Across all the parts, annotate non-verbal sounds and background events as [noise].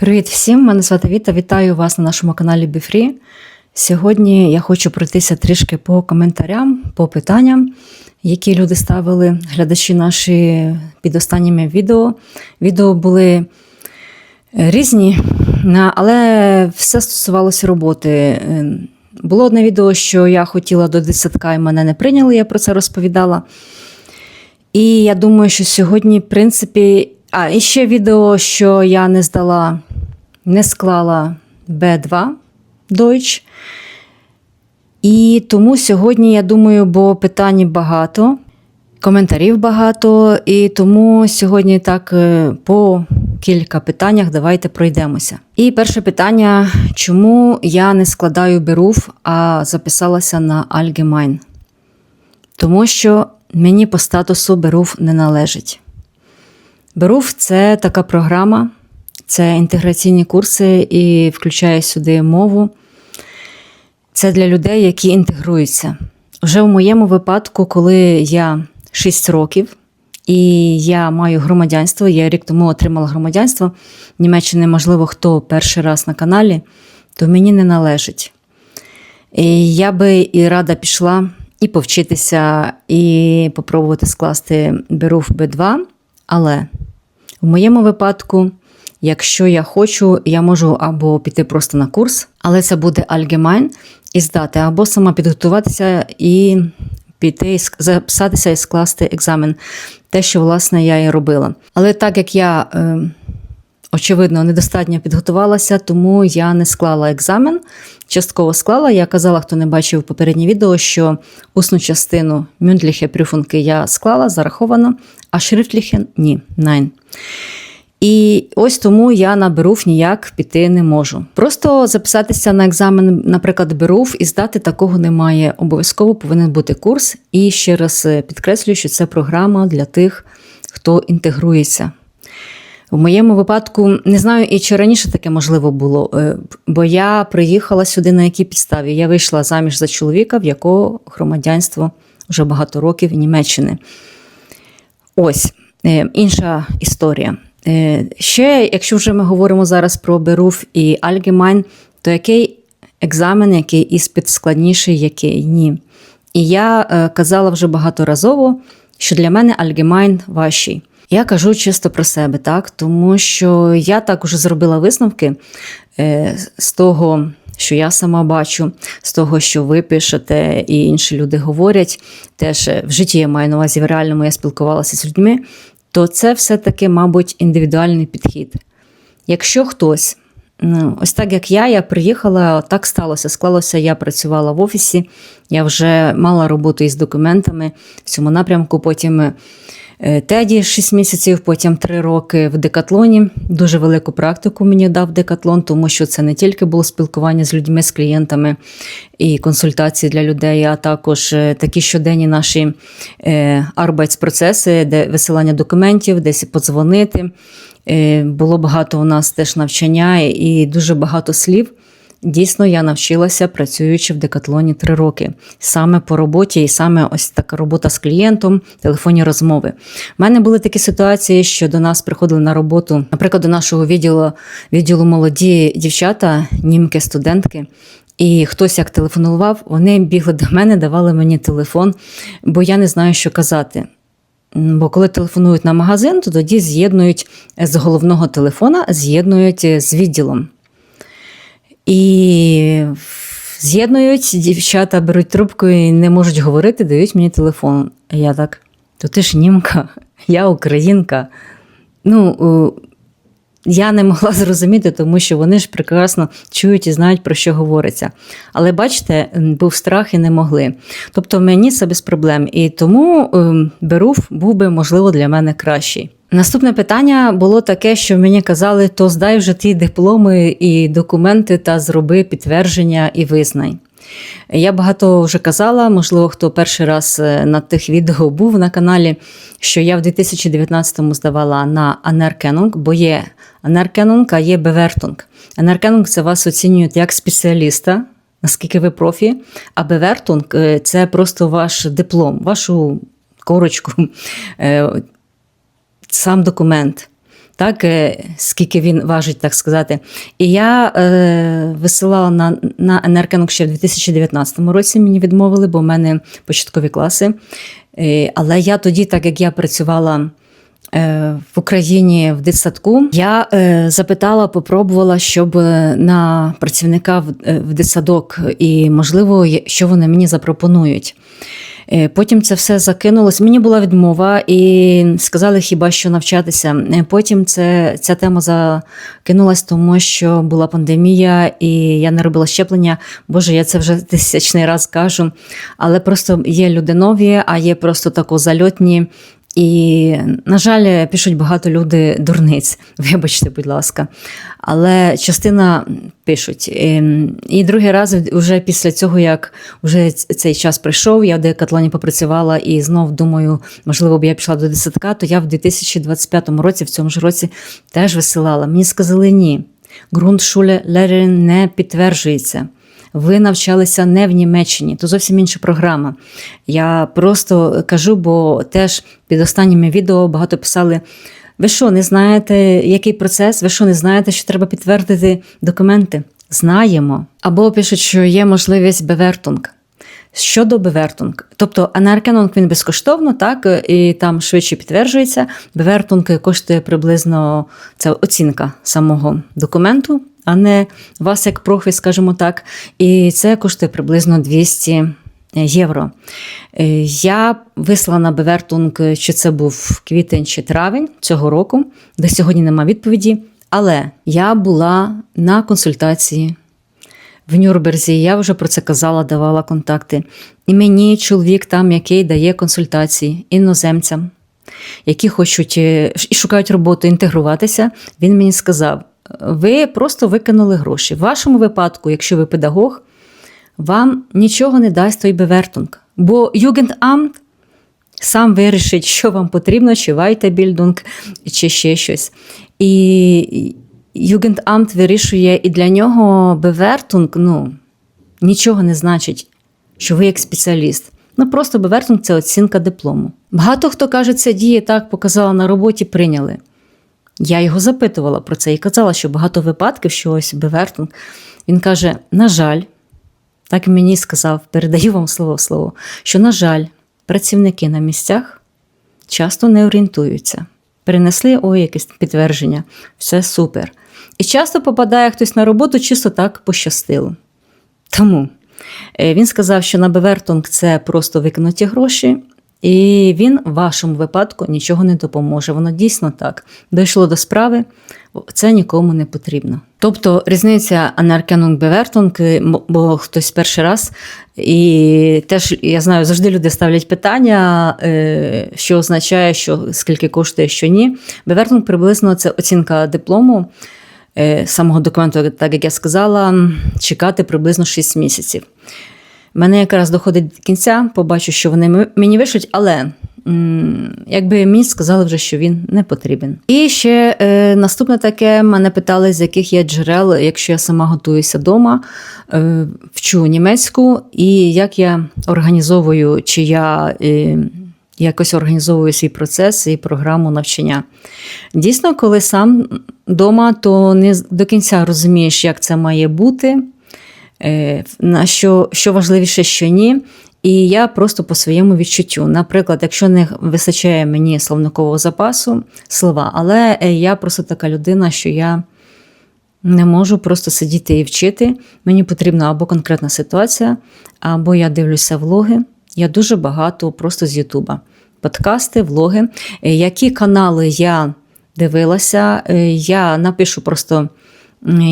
Привіт всім! Мене звати Віта. Вітаю вас на нашому каналі BeFree. Сьогодні я хочу пройтися трішки по коментарям, по питанням, які люди ставили, глядачі наші під останніми відео. Відео були е, різні, але все стосувалося роботи. Е, Було одне відео, що я хотіла до десятка і мене не прийняли, я про це розповідала. І я думаю, що сьогодні, в принципі, а і ще відео, що я не здала, не склала B2 Deutsch. І тому сьогодні, я думаю, бо питань багато, коментарів багато, і тому сьогодні так е, по кілька питаннях давайте пройдемося. І перше питання: чому я не складаю Беруф, а записалася на Allgemein? Тому що мені по статусу Беруф не належить. Беруф це така програма, це інтеграційні курси і включає сюди мову. Це для людей, які інтегруються. Вже в моєму випадку, коли я 6 років і я маю громадянство, я рік тому отримала громадянство Німеччини, можливо, хто перший раз на каналі, то мені не належить. І я би і рада пішла і повчитися, і попробувати скласти Беруф Б2, але в моєму випадку, якщо я хочу, я можу або піти просто на курс, але це буде Allgemein, і здати, або сама підготуватися і піти, записатися і скласти екзамен. Те, що, власне, я і робила. Але так як я. Е, Очевидно, недостатньо підготувалася, тому я не склала екзамен. Частково склала. Я казала, хто не бачив попереднє відео, що усну частину мюндліхе прюфунки я склала, зараховано, а шрифтліхе ні, найн. І ось тому я на Беруф ніяк піти не можу. Просто записатися на екзамен, наприклад, Беруф і здати такого немає. Обов'язково повинен бути курс. І ще раз е, підкреслюю, що це програма для тих, хто інтегрується. В моєму випадку не знаю, і чи раніше таке можливо було, е, бо я приїхала сюди на якій підставі. Я вийшла заміж за чоловіка, в якого громадянство вже багато років Німеччини. Ось е, інша історія. Е, Ще, якщо вже ми говоримо зараз про Беруф і Allgemein, то який екзамен, який іспит складніший, який ні. І я е, казала вже багаторазово, що для мене Allgemein важчий. Я кажу чисто про себе, так, тому що я так уже зробила висновки е, з того, що я сама бачу, з того, що ви пишете, і інші люди говорять. Теж в житті я маю на увазі в реальному я спілкувалася з людьми, то це все-таки, мабуть, індивідуальний підхід. Якщо хтось, ось так як я, я приїхала, так сталося. Склалося, я працювала в офісі, я вже мала роботу із документами в цьому напрямку. Потім е, Теді 6 місяців, потім 3 роки в декатлоні. Дуже велику практику мені дав декатлон, тому що це не тільки було спілкування з людьми, з клієнтами і консультації для людей, а також е, такі щоденні наші е, арбайтспроцеси, де висилання документів, десь подзвонити. Е, Було багато у нас теж навчання і дуже багато слів. Дійсно, я навчилася, працюючи в декатлоні три роки, саме по роботі, і саме ось така робота з клієнтом, телефонні розмови. У мене були такі ситуації, що до нас приходили на роботу, наприклад, до нашого відділу, відділу молоді дівчата, німки, студентки. І хтось як телефонував, вони бігли до мене, давали мені телефон, бо я не знаю, що казати. Бо коли телефонують на магазин, то тоді з'єднують з головного телефона, з'єднують з відділом. І з'єднують, дівчата беруть трубку і не можуть говорити, дають мені телефон. А я так, то ти ж німка, [laughs] я українка. Ну, я не могла [laughs] зрозуміти, тому що вони ж прекрасно чують і знають, про що говориться. Але бачите, був страх і не могли. Тобто мені це без проблем. І тому ем, Беруф був би, можливо, для мене кращий. Наступне питання було таке, що мені казали: то здай вже ті дипломи і документи та зроби підтвердження і визнай. Я багато вже казала, можливо, хто перший раз е, на тих відео був на каналі, що я в 2019-му здавала на Анеркенунг, бо є Анеркенунг, а є Бевертунг. Анеркенунг це вас оцінюють як спеціаліста, наскільки ви профі, а Бевертунг е, це просто ваш диплом, вашу корочку, е, сам документ. так, е, скільки він важить, так сказати. І я висилала на, на енергенок ще в 2019 році. Мені відмовили, бо в мене початкові класи. Але я тоді, так як я працювала. Е, В Україні в дитсадку я е, запитала, попробувала, щоб е, на працівника в, дитсадок, і можливо, що вони мені запропонують. Потім це все закинулось. Мені була відмова і сказали хіба що навчатися. Потім це, ця тема закинулась, тому що була пандемія, і я не робила щеплення. Боже, я це вже [laughs] тисячний раз кажу. Але просто є люди нові, а є просто тако зальотні. І, на жаль, пишуть багато люди дурниць, [laughs] вибачте, будь ласка. Але частина пишуть. Ем, І другий раз, вже після цього, як вже цей час прийшов, я в декатлоні попрацювала і знов думаю, можливо, б я пішла до десятка, то я в 2025 році, в цьому ж році, теж висилала. Мені сказали ні. Ґрунтшуле Лерен не підтверджується. Ви навчалися не в Німеччині, то зовсім інша програма. Я просто кажу, бо теж під останніми відео багато писали. Ви що, не знаєте, який процес? Ви що, не знаєте, що треба підтвердити документи? Знаємо. Або пишуть, що є можливість бевертунг. Щодо бевертунг, тобто анаркенунг він безкоштовно, так, і там швидше підтверджується. Бевертунг коштує приблизно це оцінка самого документу, а не вас як профі, скажімо так. І це коштує приблизно 200 євро. Е, Я вислала на Бевертунг, чи це був квітень чи травень цього року. До сьогодні нема відповіді. Але я була на консультації в Нюрнберзі, я вже про це казала, давала контакти. І мені чоловік там, який дає консультації іноземцям, які хочуть е, і шукають роботу, інтегруватися, він мені сказав: ви просто викинули гроші. В вашому випадку, якщо ви педагог, вам нічого не дасть той бевертунг. Бо Югендамт сам вирішить, що вам потрібно, чи вайтебільдунг, чи ще щось. І Югендамт вирішує, і для нього бевертунг ну, нічого не значить, що ви як спеціаліст. Ну просто бевертунг це оцінка диплому. Багато хто каже, це діє так, показала на роботі, прийняли. Я його запитувала про це і казала, що багато випадків, що ось бевертунг. Він каже: на жаль, так мені сказав, передаю вам слово в слово, що, на жаль, працівники на місцях часто не орієнтуються. Перенесли ой, якесь підтвердження, все супер. І часто попадає хтось на роботу, чисто так пощастило. Тому е, він сказав, що на Бевертунг це просто викинуті гроші, і він в вашому випадку нічого не допоможе. Воно дійсно так. Дійшло до справи, це нікому не потрібно. Тобто різниця Анаркенунг Бевертунг, бо хтось перший раз, і теж я знаю, завжди люди ставлять питання, е, що означає, що скільки коштує, що ні. Бевертунг приблизно це оцінка диплому. е, Самого документу, так як я сказала, чекати приблизно 6 місяців. Мене якраз доходить до кінця, побачу, що вони мені вишлють, але якби мені сказали вже, що він не потрібен. І ще е, наступне таке мене питали, з яких є джерел, якщо я сама готуюся вдома, е, вчу німецьку, і як я організовую, чи я. Е, Якось організовую свій процес і програму навчання. Дійсно, коли сам вдома, то не до кінця розумієш, як це має бути, на що, що важливіше, що ні. І я просто по своєму відчуттю. Наприклад, якщо не вистачає мені словникового запасу, слова, але е, я просто така людина, що я не можу просто сидіти і вчити. Мені потрібна або конкретна ситуація, або я дивлюся влоги. Я дуже багато просто з Ютуба. Подкасти, влоги. Е, Які канали я дивилася, е, я напишу просто,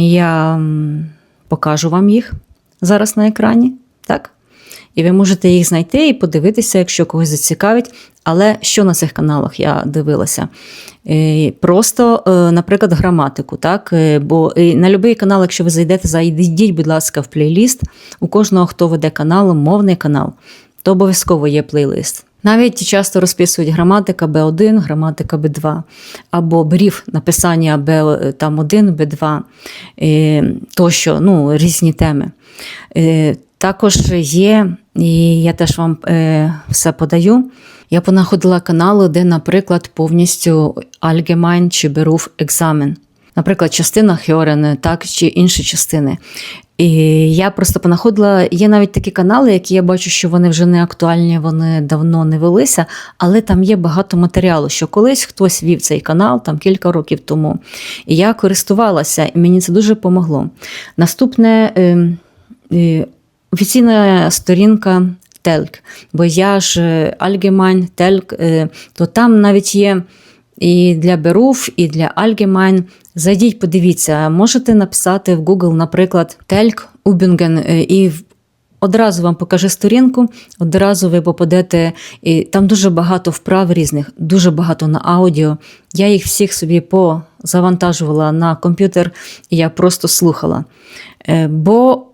я покажу вам їх зараз на екрані. Так? І ви можете їх знайти і подивитися, якщо когось зацікавить. Але що на цих каналах я дивилася? Е, Просто, е, наприклад, граматику. Так? Е, Бо на будь-який канал, якщо ви зайдете, зайдіть, будь ласка, в плейліст. У кожного, хто веде канал, мовний канал, то обов'язково є плейлист. Навіть часто розписують граматика Б1, граматика Б2, або брів написання Б там 1, Б2, е, тощо, ну, різні теми. Е, Також є і я теж вам е, все подаю. Я понаходила канали, де, наприклад, повністю Allgemein чи Beruf екзамен. Наприклад, частина Хьорен, так, чи інші частини. І я просто понаходила, є навіть такі канали, які я бачу, що вони вже не актуальні, вони давно не велися, але там є багато матеріалу, що колись хтось вів цей канал там кілька років тому. І я користувалася, і мені це дуже помогло. Наступне е, е, офіційна сторінка Телк, бо я ж Телк, е, то там навіть є. І для Беруф, і для Allgemein. Зайдіть, подивіться, можете написати в Google, наприклад, Тельк Убінген, е, і одразу вам покаже сторінку, одразу ви попадете. І там дуже багато вправ різних, дуже багато на аудіо. Я їх всіх собі позавантажувала на комп'ютер, і я просто слухала. Е, Бо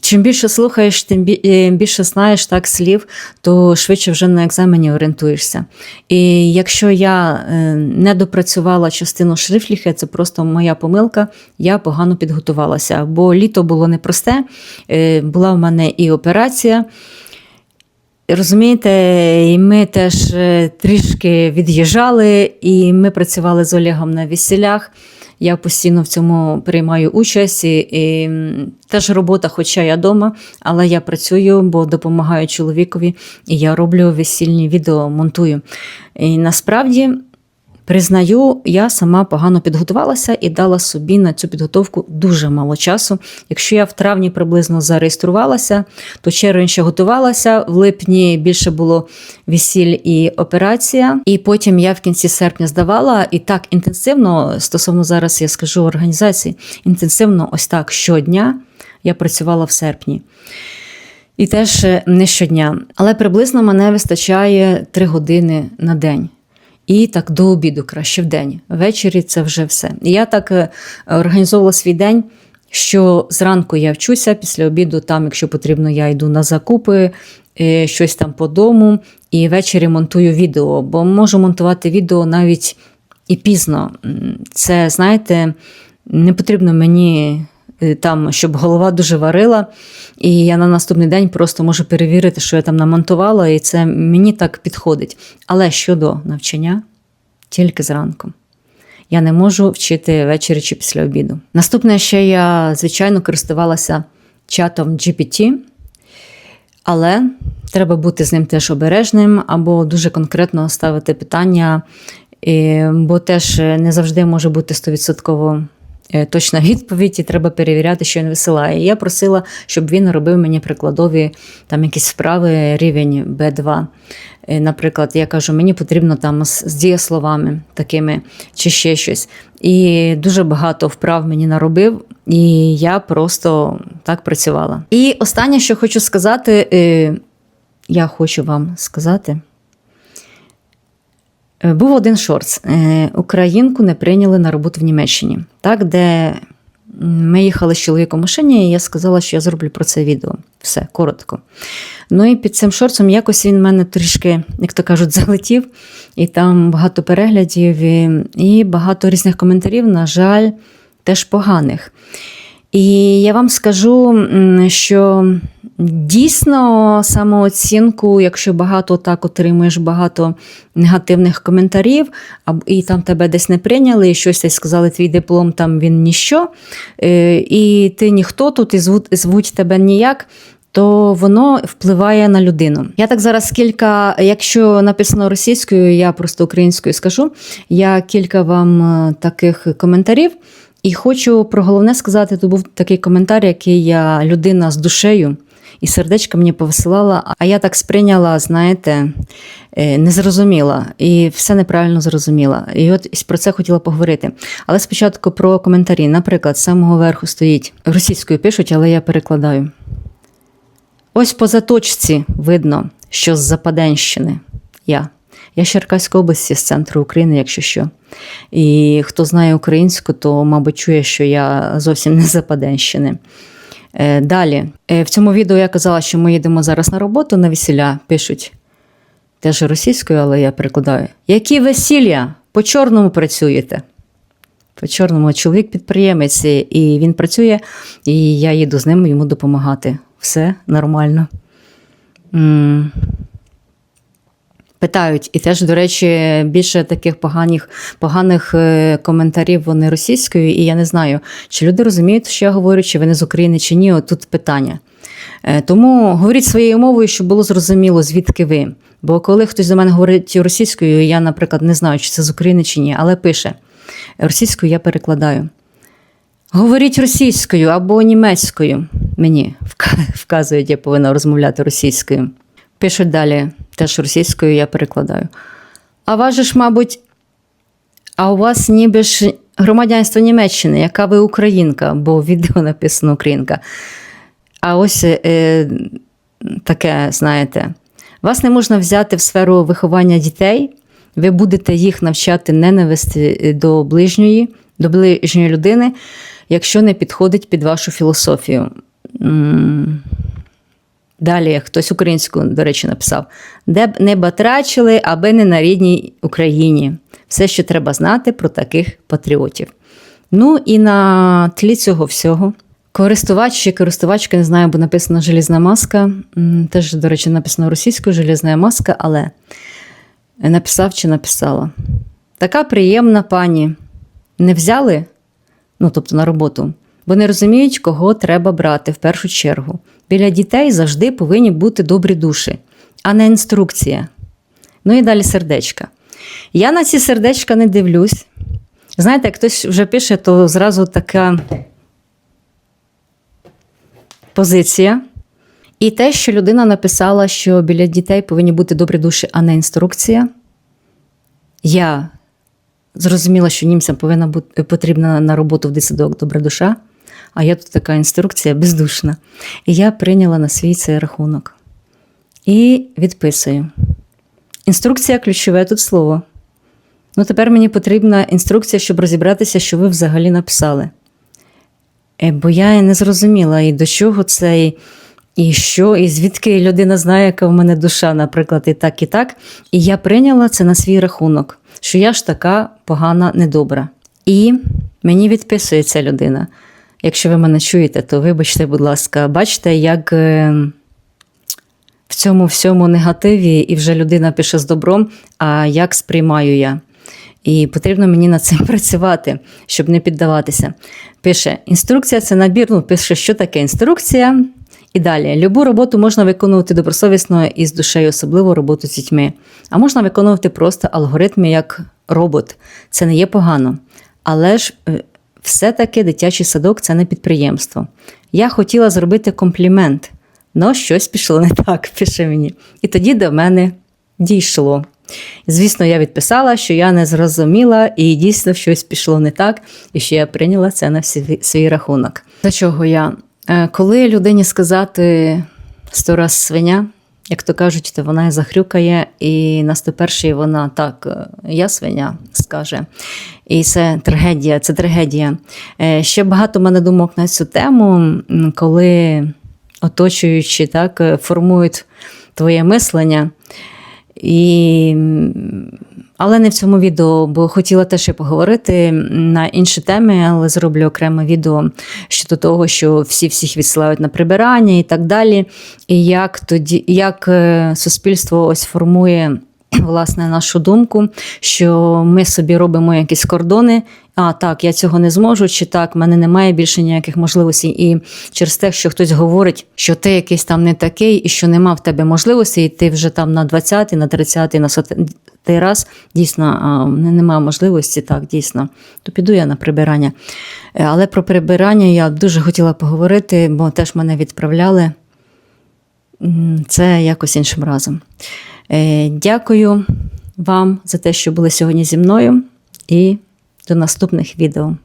Чим більше слухаєш, тим е, більше знаєш так слів, то швидше вже на екзамені орієнтуєшся. І якщо я е, не допрацювала частину шрифліхи, це просто моя помилка, я погано підготувалася. Бо літо було непросте, е, була в мене і операція. Розумієте, і ми теж трішки від'їжджали, і ми працювали з Олегом на весілях. Я постійно в цьому приймаю участь. І, і теж робота, хоча я вдома, але я працюю, бо допомагаю чоловікові, і я роблю весільні відео, монтую. І насправді. Признаю, я сама погано підготувалася і дала собі на цю підготовку дуже мало часу. Якщо я в травні приблизно зареєструвалася, то червень ще готувалася. В липні більше було весіль і операція. І потім я в кінці серпня здавала і так інтенсивно, стосовно зараз я скажу організації, інтенсивно, ось так щодня я працювала в серпні. І теж е, не щодня. Але приблизно мене вистачає 3 години на день. І так до обіду, краще в день. Ввечері це вже все. Я так е, організовувала свій день, що зранку я вчуся, після обіду, там, якщо потрібно, я йду на закупи, е, щось там по дому, і ввечері монтую відео, бо можу монтувати відео навіть і пізно. Це, знаєте, не потрібно мені там, щоб голова дуже варила, і я на наступний день просто можу перевірити, що я там намонтувала, і це мені так підходить. Але щодо навчання, тільки зранку. Я не можу вчити ввечері чи після обіду. Наступне ще я, звичайно, користувалася чатом GPT, але треба бути з ним теж обережним або дуже конкретно ставити питання, е, бо теж не завжди може бути 100% е, точна відповідь, і треба перевіряти, що він висилає. І я просила, щоб він робив мені прикладові там якісь вправи рівень B2. Е, Наприклад, я кажу, мені потрібно там з, з дієсловами такими чи ще щось. І дуже багато вправ мені наробив, і я просто так працювала. І останнє, що хочу сказати, е, я хочу вам сказати. Е, Був один шортс. Е, Українку не прийняли на роботу в Німеччині, так, де ми їхали з чоловіком в машині, і я сказала, що я зроблю про це відео. Все, коротко. Ну і під цим шорцом якось він мене трішки, як то кажуть, [laughs] залетів, і там багато переглядів і, і багато різних коментарів, на жаль, теж поганих. І я вам скажу, що дійсно самооцінку, якщо багато так отримуєш багато негативних коментарів, і там тебе десь не прийняли, і щось десь сказали, твій диплом там він ніщо, е, і ти ніхто тут, і звуть, звуть тебе ніяк. То воно впливає на людину. Я так зараз кілька, якщо написано російською, я просто українською скажу. Я кілька вам е, таких коментарів. І хочу про головне сказати: то був такий коментар, який я людина з душею, і сердечко мені повисилала, а я так сприйняла, знаєте, е, не зрозуміла і все неправильно зрозуміла. І от про це хотіла поговорити. Але спочатку про коментарі. Наприклад, з самого верху стоїть російською пишуть, але я перекладаю. Ось по заточці видно, що з Западенщини. Я. Я з Черкаської області, з центру України, якщо що. І хто знає українську, то, мабуть, чує, що я зовсім не з Западенщини. Е, Далі, Е, в цьому відео я казала, що ми їдемо зараз на роботу на весілля. Пишуть теж російською, але я перекладаю. Які весілля? По чорному працюєте? По чорному чоловік підприємець, і він працює, і я їду з ним йому допомагати. Все нормально. Питають. І теж, до речі, більше таких поганих, поганих е, коментарів вони російською, і я не знаю, чи люди розуміють, що я говорю, чи вони з України, чи ні. Тут питання. Е, Тому говоріть своєю мовою, щоб було зрозуміло, звідки ви. Бо коли хтось до мене говорить російською, я, наприклад, не знаю, чи це з України чи ні, але пише російською я перекладаю. Говоріть російською або німецькою. Мені [laughs] вказують, я повинна розмовляти російською. Пишуть далі, теж російською я перекладаю. А вас мабуть, а у вас ніби ж громадянство Німеччини, яка ви українка, бо в відео написано українка. А ось е, таке, знаєте, вас не можна взяти в сферу виховання дітей, ви будете їх навчати ненависти до ближньої, до ближньої людини, якщо не підходить під вашу філософію. Далі хтось українську, до речі, написав: де б не батрачили, аби не на рідній Україні. Все, що треба знати про таких патріотів. Ну і на тлі цього всього. Користувач чи користувачка, не знаю, бо написано желізна маска. Теж, до речі, написано російською желізна маска, але написав чи написала. Така приємна пані. Не взяли, ну тобто на роботу, бо не розуміють, кого треба брати в першу чергу. Біля дітей завжди повинні бути добрі душі, а не інструкція. Ну і далі сердечка. Я на ці сердечка не дивлюсь. Знаєте, як хтось вже пише, то зразу така позиція. І те, що людина написала, що біля дітей повинні бути добрі душі, а не інструкція. Я зрозуміла, що німцям повинна бути потрібна на роботу в дитсадок добра душа, а я тут така інструкція бездушна. І я прийняла на свій цей рахунок. І відписую. Інструкція ключове тут слово. Ну, тепер мені потрібна інструкція, щоб розібратися, що ви взагалі написали. Е, Бо я не зрозуміла, і до чого це, і, і що, і звідки людина знає, яка в мене душа, наприклад, і так, і так. І я прийняла це на свій рахунок, що я ж така погана, недобра. І мені відписує ця людина. Якщо ви мене чуєте, то вибачте, будь ласка, бачите, як е, в цьому всьому негативі, і вже людина пише з добром, а як сприймаю я. І потрібно мені над цим [laughs] працювати, щоб не піддаватися. Пише: інструкція це набір. Ну, пише, що таке інструкція. І далі, любу роботу можна виконувати добросовісно і з душею, особливо роботу з дітьми. А можна виконувати просто алгоритми як робот. Це не є погано. Але ж е, все-таки дитячий садок це не підприємство. Я хотіла зробити комплімент, але щось пішло не так, [laughs] пише мені. І тоді до мене дійшло. Звісно, я відписала, що я не зрозуміла, і дійсно щось пішло не так, і що я прийняла це на свій, рахунок. До чого я? Е, Коли людині сказати сто раз свиня, як то кажуть, то вона захрюкає, і наступерший 101 вона так, е, я свиня скаже. І це трагедія, це трагедія. Е, Ще багато в мене думок на цю тему, коли оточуючи так, е, формують твоє мислення. І... Але не в цьому відео, бо хотіла теж і поговорити на інші теми, але зроблю окреме відео щодо того, що всі всіх відсилають на прибирання і так далі. І як тоді, як е, суспільство ось формує [clears throat] власне нашу думку, що ми собі робимо якісь кордони. А так, я цього не зможу, чи так, в мене немає більше ніяких можливостей. І через те, що хтось говорить, що ти якийсь там не такий, і що нема в тебе можливостей, і ти вже там на 20, на 30, на 100 раз дійсно а, немає можливості, так, дійсно, то піду я на прибирання. Е, Але про прибирання я дуже хотіла поговорити, бо теж мене відправляли. Це якось іншим разом. Е, Дякую вам за те, що були сьогодні зі мною, і до наступних відео.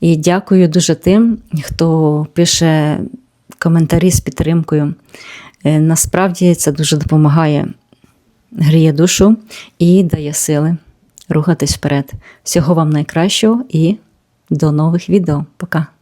І дякую дуже тим, хто пише коментарі з підтримкою. Е, Насправді це дуже допомагає, гріє душу і дає сили рухатись вперед. Всього вам найкращого і до нових відео. Пока!